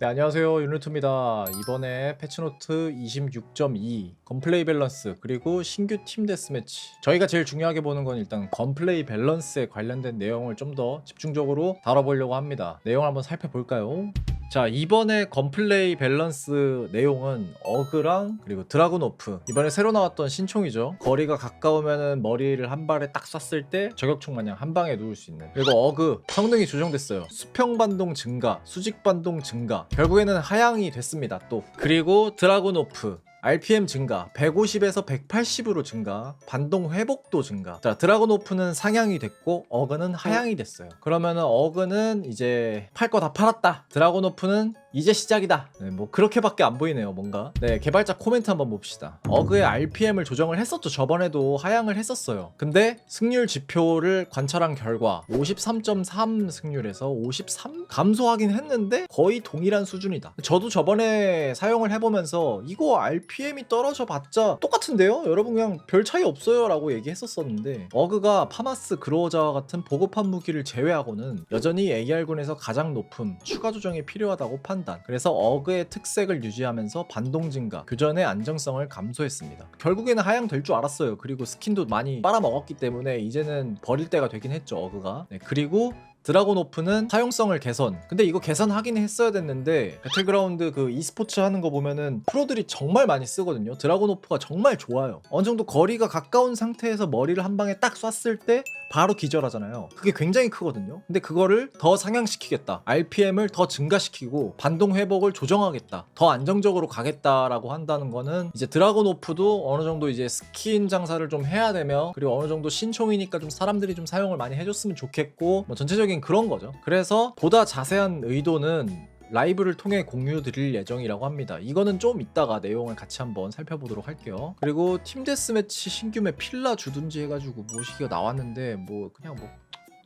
네 안녕하세요. 윤루트입니다. 이번에 패치노트 26.2 건플레이 밸런스 그리고 신규 팀 데스매치. 저희가 제일 중요하게 보는 건 일단 건플레이 밸런스에 관련된 내용을 좀 더 집중적으로 다뤄보려고 합니다. 내용을 한번 살펴볼까요? 자 이번에 건플레이 밸런스 내용은 어그랑 그리고 드라군 오프. 이번에 새로 나왔던 신총이죠. 거리가 가까우면은 머리를 한 발에 딱 쐈을 때 저격총 마냥 한 방에 누울 수 있는. 그리고 어그 성능이 조정됐어요. 수평 반동 증가 수직 반동 증가. 결국에는 하향이 됐습니다 또. 그리고 드라군 오프 RPM 증가 150에서 180으로 증가 반동 회복도 증가. 자 드라곤 오프는 상향이 됐고 어그는 하향이 됐어요. 그러면은 어그는 이제 팔 거 다 팔았다. 드라곤 오프는 이제 시작이다. 네, 뭐 그렇게밖에 안 보이네요 뭔가. 네 개발자 코멘트 한번 봅시다. 어그의 RPM을 조정을 했었죠. 저번에도 하향을 했었어요. 근데 승률 지표를 관찰한 결과 53.3 승률에서 53 감소하긴 했는데 거의 동일한 수준이다. 저도 저번에 사용을 해보면서 이거 RPM이 떨어져 봤자 똑같은데요? 여러분 그냥 별 차이 없어요 라고 얘기했었었는데 어그가 파마스 그로어자와 같은 보급한 무기를 제외하고는 여전히 AR군에서 가장 높은 추가 조정이 필요하다고 판단 그래서 어그의 특색을 유지하면서 반동 증가 교전의 안정성을 감소했습니다. 결국에는 하향될 줄 알았어요. 그리고 스킨도 많이 빨아먹었기 때문에 이제는 버릴 때가 되긴 했죠 어그가. 네, 그리고 드라곤 오프는 사용성을 개선. 근데 이거 개선하긴 했어야 됐는데 배틀그라운드 그 e스포츠 하는 거 보면은 프로들이 정말 많이 쓰거든요. 드라곤 오프가 정말 좋아요. 어느 정도 거리가 가까운 상태에서 머리를 한 방에 딱 쐈을 때 바로 기절하잖아요. 그게 굉장히 크거든요. 근데 그거를 더 상향시키겠다. RPM을 더 증가시키고 반동 회복을 조정하겠다. 더 안정적으로 가겠다라고 한다는 거는 이제 드라곤 오프도 어느 정도 이제 스킨 장사를 좀 해야 되며 그리고 어느 정도 신총이니까 좀 사람들이 좀 사용을 많이 해줬으면 좋겠고 뭐 전체적인 그런 거죠. 그래서 보다 자세한 의도는 라이브를 통해 공유 드릴 예정이라고 합니다. 이거는 좀 이따가 내용을 같이 한번 살펴보도록 할게요. 그리고 팀 데스매치 신규 맵 필라 주든지 해가지고 모시기가 나왔는데 뭐 그냥 뭐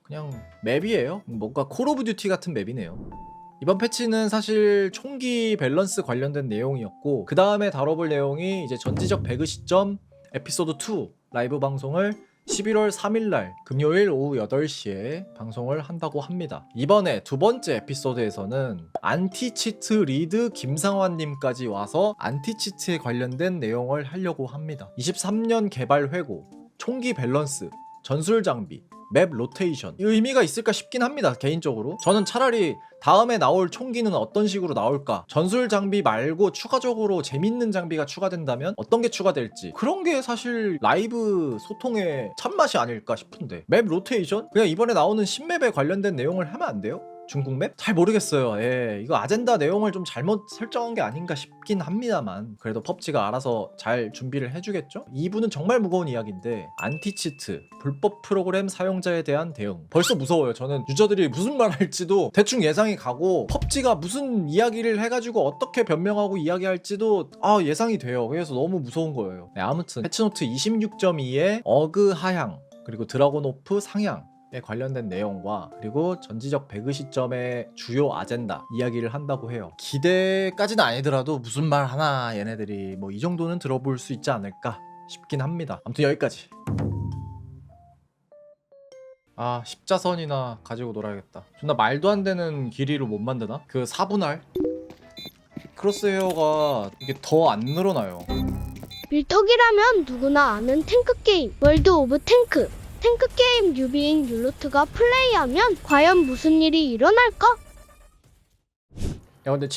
그냥 맵이에요. 뭔가 콜 오브 듀티 같은 맵이네요. 이번 패치는 사실 총기 밸런스 관련된 내용이었고 그 다음에 다뤄볼 내용이 이제 전지적 배그 시점 에피소드 2 라이브 방송을 11월 3일날 금요일 오후 8시에 방송을 한다고 합니다. 이번에 두 번째 에피소드에서는 안티치트 리드 김상환님까지 와서 안티치트에 관련된 내용을 하려고 합니다. 23년 개발 회고, 총기 밸런스, 전술 장비, 맵 로테이션. 이 의미가 있을까 싶긴 합니다 개인적으로. 저는 차라리 다음에 나올 총기는 어떤 식으로 나올까? 전술 장비 말고 추가적으로 재밌는 장비가 추가된다면 어떤 게 추가될지. 그런 게 사실 라이브 소통의 참맛이 아닐까 싶은데. 맵 로테이션? 그냥 이번에 나오는 신맵에 관련된 내용을 하면 안 돼요? 중국 맵? 잘 모르겠어요. 예, 이거 아젠다 내용을 좀 잘못 설정한 게 아닌가 싶긴 합니다만 그래도 펍지가 알아서 잘 준비를 해주겠죠? 2부는 정말 무거운 이야기인데 안티치트, 불법 프로그램 사용자에 대한 대응 벌써 무서워요. 저는 유저들이 무슨 말 할지도 대충 예상이 가고 펍지가 무슨 이야기를 해가지고 어떻게 변명하고 이야기할지도 아 예상이 돼요. 그래서 너무 무서운 거예요. 네, 아무튼 패치노트 26.2에 어그 하향 그리고 드라곤 오프 상향 에 관련된 내용과 그리고 전지적 배그 시점의 주요 아젠다 이야기를 한다고 해요. 기대까지는 아니더라도 무슨 말 하나 얘네들이 뭐 이 정도는 들어볼 수 있지 않을까 싶긴 합니다. 아무튼 여기까지. 아 십자선이나 가지고 놀아야겠다. 존나 말도 안 되는 길이로 못 만드나? 그 4분할 크로스헤어가 이게 더 안 늘어나요. 밀떡이라면 누구나 아는 탱크 게임 월드 오브 탱크 탱크 게임 뉴비인 율로트가 플레이하면 과연 무슨 일이 일어날까? 야 근데